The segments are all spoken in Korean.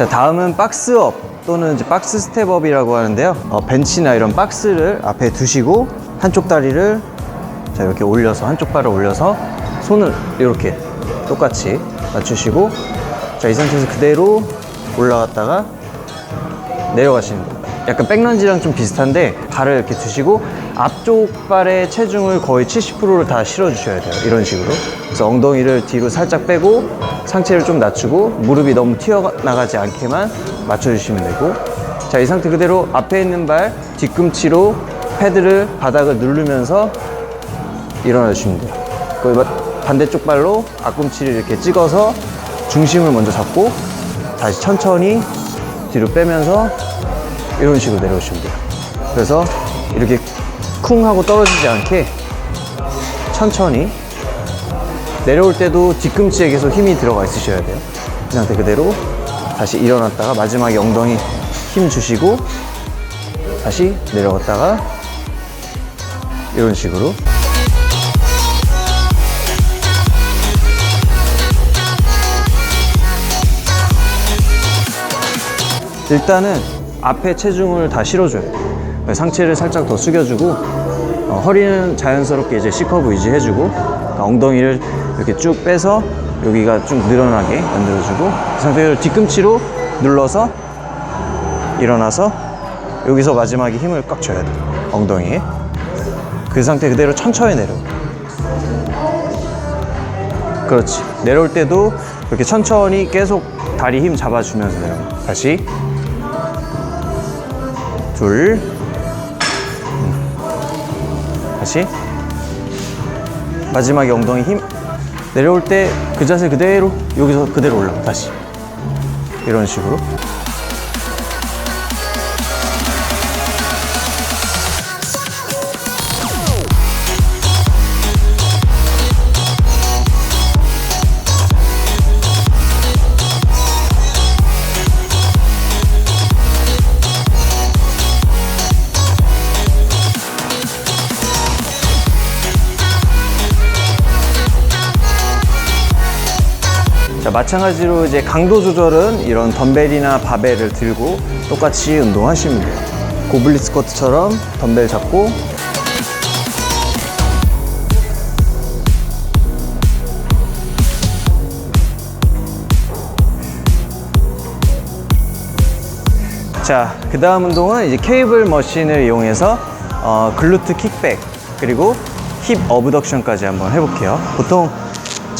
자, 다음은 박스업 또는 이제 박스 스텝업이라고 하는데요. 어, 벤치나 이런 박스를 앞에 두시고 한쪽 다리를 자, 이렇게 올려서 한쪽 발을 올려서 손을 이렇게 똑같이 맞추시고 자, 이 상태에서 그대로 올라갔다가 내려가시는 겁니다. 약간 백런지랑 좀 비슷한데 발을 이렇게 두시고 앞쪽 발의 체중을 거의 70%를 다 실어주셔야 돼요. 이런 식으로. 그래서 엉덩이를 뒤로 살짝 빼고 상체를 좀 낮추고 무릎이 너무 튀어나가지 않게만 맞춰주시면 되고 자, 이 상태 그대로 앞에 있는 발 뒤꿈치로 패드를 바닥을 누르면서 일어나 주시면 돼요. 그 반대쪽 발로 앞꿈치를 이렇게 찍어서 중심을 먼저 잡고 다시 천천히 뒤로 빼면서 이런 식으로 내려오시면 돼요. 그래서 이렇게 쿵 하고 떨어지지 않게 천천히 내려올 때도 뒤꿈치에 계속 힘이 들어가 있으셔야 돼요. 이 상태 그대로 다시 일어났다가 마지막에 엉덩이 힘 주시고 다시 내려갔다가 이런 식으로 일단은 앞에 체중을 다 실어줘요. 상체를 살짝 더 숙여주고 어, 허리는 자연스럽게 이제 C커브 유지해주고 그러니까 엉덩이를 이렇게 쭉 빼서 여기가 쭉 늘어나게 만들어주고 그 상태로 뒤꿈치로 눌러서 일어나서 여기서 마지막에 힘을 꽉 줘야 돼 엉덩이에. 그 상태 그대로 천천히 내려. 그렇지. 내려올 때도 이렇게 천천히 계속 다리 힘 잡아주면서 내려 다시. 둘. 음. 다시. 마지막에 엉덩이 힘. 내려올 때 그 자세 그대로 여기서 그대로 올라가 다시. 이런 식으로 자, 마찬가지로 이제 강도 조절은 이런 덤벨이나 바벨을 들고 똑같이 운동하시면 돼요. 고블리 스쿼트처럼 덤벨 잡고 자, 그 다음 운동은 이제 케이블 머신을 이용해서 어, 글루트 킥백 그리고 힙 어브덕션까지 한번 해볼게요. 보통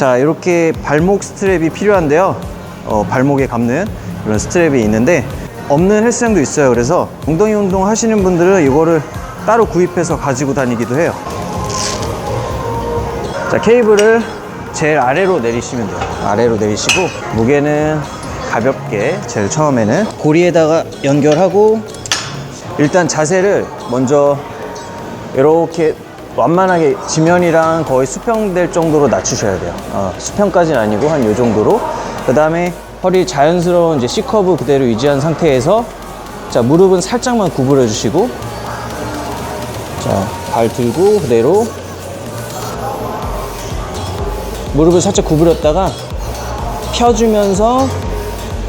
자 이렇게 발목 스트랩이 필요한데요. 어, 발목에 감는 이런 스트랩이 있는데 없는 헬스장도 있어요. 그래서 엉덩이 운동 하시는 분들은 이거를 따로 구입해서 가지고 다니기도 해요. 자 케이블을 제일 아래로 내리시면 돼요. 아래로 내리시고 무게는 가볍게 제일 처음에는 고리에다가 연결하고 일단 자세를 먼저 이렇게 완만하게 지면이랑 거의 수평될 정도로 낮추셔야 돼요. 어, 수평까지는 아니고 한 요 정도로. 그 다음에 허리 자연스러운 이제 C커브 그대로 유지한 상태에서 자 무릎은 살짝만 구부려 주시고 자 발 들고 그대로 무릎을 살짝 구부렸다가 펴주면서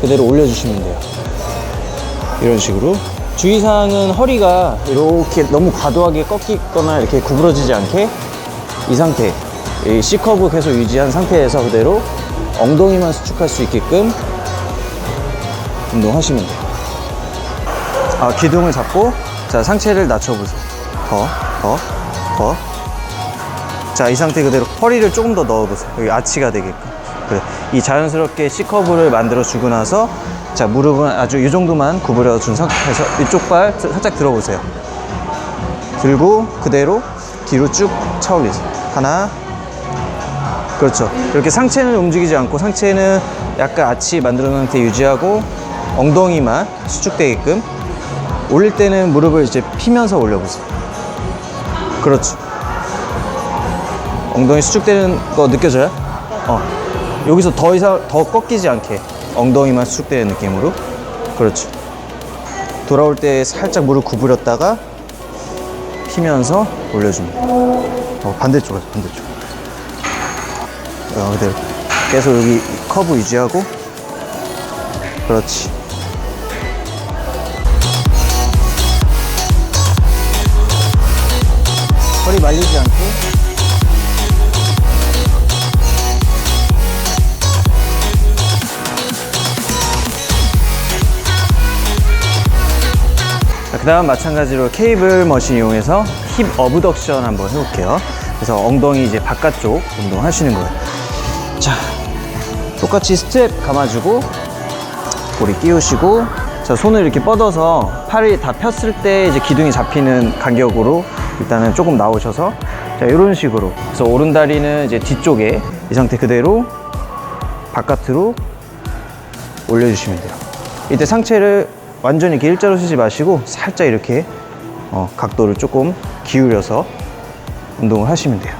그대로 올려주시면 돼요. 이런 식으로. 주의사항은 허리가 이렇게 너무 과도하게 꺾이거나 이렇게 구부러지지 않게 이 상태, 이 C커브 계속 유지한 상태에서 그대로 엉덩이만 수축할 수 있게끔 운동하시면 돼요. 아, 기둥을 잡고, 자, 상체를 낮춰보세요. 더, 더, 더. 자, 이 상태 그대로 허리를 조금 더 넣어보세요. 여기 아치가 되게끔. 그래. 이 자연스럽게 C커브를 만들어 주고 나서 자, 무릎은 아주 이 정도만 구부려 준 상태에서 이쪽 발 살짝 들어보세요. 들고 그대로 뒤로 쭉 차올리세요. 하나. 그렇죠. 이렇게 상체는 움직이지 않고 상체는 약간 아치 만들어 놓은 상태 유지하고 엉덩이만 수축되게끔 올릴 때는 무릎을 이제 피면서 올려보세요. 그렇죠. 엉덩이 수축되는 거 느껴져요? 어. 여기서 더 이상 더 꺾이지 않게 엉덩이만 수축되는 느낌으로. 그렇죠. 돌아올 때 살짝 무릎 구부렸다가 피면서 올려줍니다. 어, 반대쪽 하죠 반대쪽. 어, 그대로. 계속 여기 커브 유지하고. 그렇지. 허리 말리지 않고. 그 다음 마찬가지로 케이블 머신 이용해서 힙 어브덕션 한번 해볼게요. 그래서 엉덩이 이제 바깥쪽 운동 하시는 거예요. 자, 똑같이 스텝 감아주고, 꼬리 끼우시고, 자, 손을 이렇게 뻗어서 팔이 다 폈을 때 이제 기둥이 잡히는 간격으로 일단은 조금 나오셔서, 자, 이런 식으로. 그래서 오른다리는 이제 뒤쪽에 이 상태 그대로 바깥으로 올려주시면 돼요. 이때 상체를 완전히 이렇게 일자로 쓰지 마시고 살짝 이렇게 어, 각도를 조금 기울여서 운동을 하시면 돼요.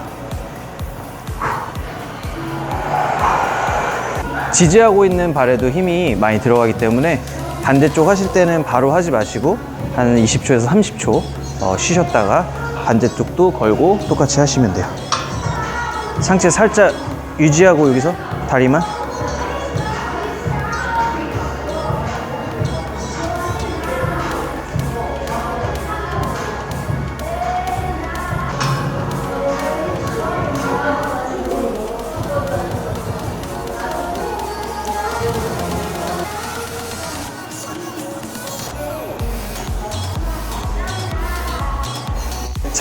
지지하고 있는 발에도 힘이 많이 들어가기 때문에 반대쪽 하실 때는 바로 하지 마시고 한 20초에서 30초 어, 쉬셨다가 반대쪽도 걸고 똑같이 하시면 돼요. 상체 살짝 유지하고 여기서 다리만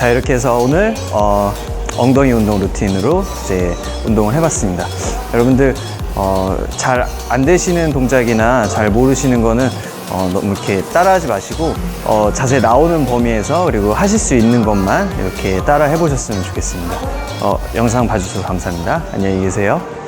자 이렇게 해서 오늘 어, 엉덩이 운동 루틴으로 이제 운동을 해봤습니다. 여러분들 어, 잘 안 되시는 동작이나 잘 모르시는 거는 어, 너무 이렇게 따라하지 마시고 어, 자세 나오는 범위에서 그리고 하실 수 있는 것만 이렇게 따라 해보셨으면 좋겠습니다. 어, 영상 봐주셔서 감사합니다. 안녕히 계세요.